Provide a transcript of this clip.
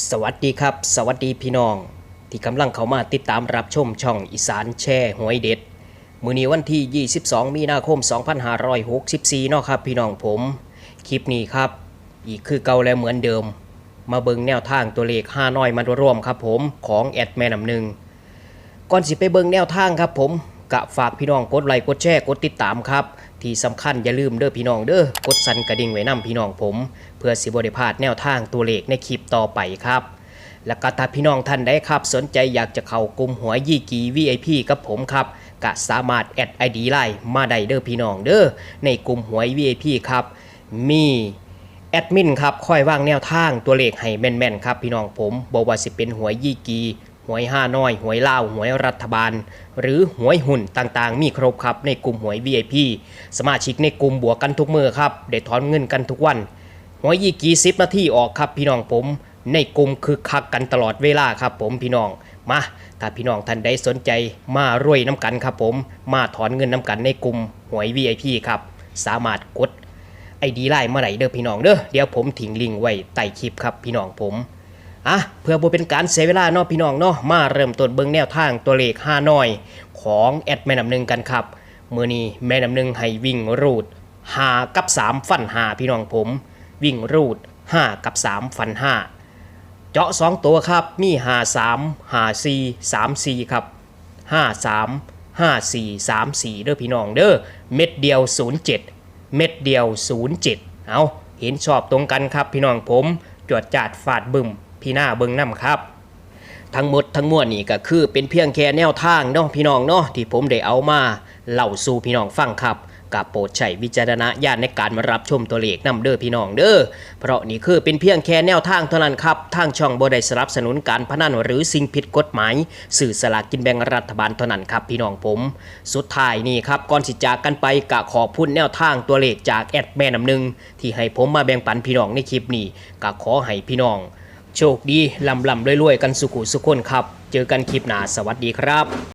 สวัสดีครับ สวัสดีพี่น้อง ที่กำลังเข้ามาติดตามรับชมช่องอีสานแช่หวยเด็ด มือนี้วันที่ 22 มีนาคม 2564เนาะครับ พี่น้องผม คลิปนี้ครับ อีกคือเก่าและเหมือนเดิม มาเบิงแนวทางตัวเลข5น้อยมาร่วมครับผมของแอดแม่นำหนึ่งก่อนสิไปเบิงแนวทางครับผม กะฝากพี่น้องกดไลค์กดแชร์กดติดตามครับ ที่สำคัญอย่าลืมเด้อพี่น้องเด้อกดสั่นกระดิ่งไว้นํพี่น้องผม เพื่อสิบ่ได้พาดแนวทางตัวเลขในคลิปต่อไปครับแล้วก็ถ้าพี่น้องท่านใดครับ สนใจอยากจะเข้ากลุ่มหัวยี่กี VIP กับผมครับก็สามารถแอด ID ไลน์มาได้เด้อพี่น้องเด้อในกลุ่มหวย VIP ครับ มีแอดมินครับคอยว่างแนวทางตัวเลขให้แม่นๆครับพี่น้องผมบอกว่าสิเป็นหวยยี่กี วยห้าน้อย หวยเล่าหวยรัฐบาล หรือหวยหุ่นต่างๆ มีครบครับในกลุ่มหวย VIP สมาชิกในกลุ่มบวกกันทุกมือครับได้ถอนเงินกันทุกวัน หวยยี่กี่สิบนาทีออกครับพี่น้องผม ในกลุ่มคือคักกันตลอดเวลาครับผมพี่น้องมาถ้าพี่น้องท่านใดสนใจมารวยน้ำกันครับผม มาถอนเงินน้ำกันในกลุ่มหวย VIP ครับสามารถกดไอดีไลน์มาไหนเด้อพี่น้องเด้อเดี๋ยวผมทิ้งลิงก์ไว้ใต้คลิปครับพี่น้องผม อะเพื่อบ่เป็นการเสียเวลาเนาะพี่น้องเนาะมาเริ่มต้นเบิ่งแนวทางตัวเลข5น้อย ของแอดแม่น้ำหนึ่งกันครับมื้อนี้แม่น้ำหนึ่งให้วิ่งรูด5กับ 3 ฟัน5พี่น้องผม วิ่งรูด 5 กับ 3 ฟัน5เจาะ 2 ตัวครับมี5 3 5 4 3 4 ครับ 5 3 5 4 3 4 เด้อพี่น้องเด้อเม็ดเดียว 07 เม็ดเดียว 07 เอาเห็นชอบตรงกันครับพี่น้องผม จวดจาดฟาดบึม พี่หน้าเบิงน้ำครับ ทั้งหมดทั้งมวลนี่ก็คือเป็นเพียงแค่แนวทางเนาะพี่น้องเนาะที่ผมได้เอามาเล่าสู่พี่น้องฟังครับกับโปรดใช้วิจารณญาณในการมารับชมตัวเลขนํเด้อพี่น้องเด้อ เพราะนี่คือเป็นเพียงแค่แนวทางเท่านั้นครับ ทางช่องบ่ได้สนับสนุนการพนันหรือสิ่งผิดกฎหมาย สื่อสลากกินแบ่งรัฐบาลเท่านั้นครับพี่น้องผม สุดท้ายนี่ครับก่อนสิจากกันไปกะขอพูดแนวทางตัวเลขจากแอดแม่น้ำหนึ่งที่ให้ผมมาแบ่งปันพี่น้องในคลิปนี้กะขอให้พี่น้อง โชคดีลำลำรวยๆ กันสุขุสุขคนครับ เจอกันคลิปหน้าสวัสดีครับ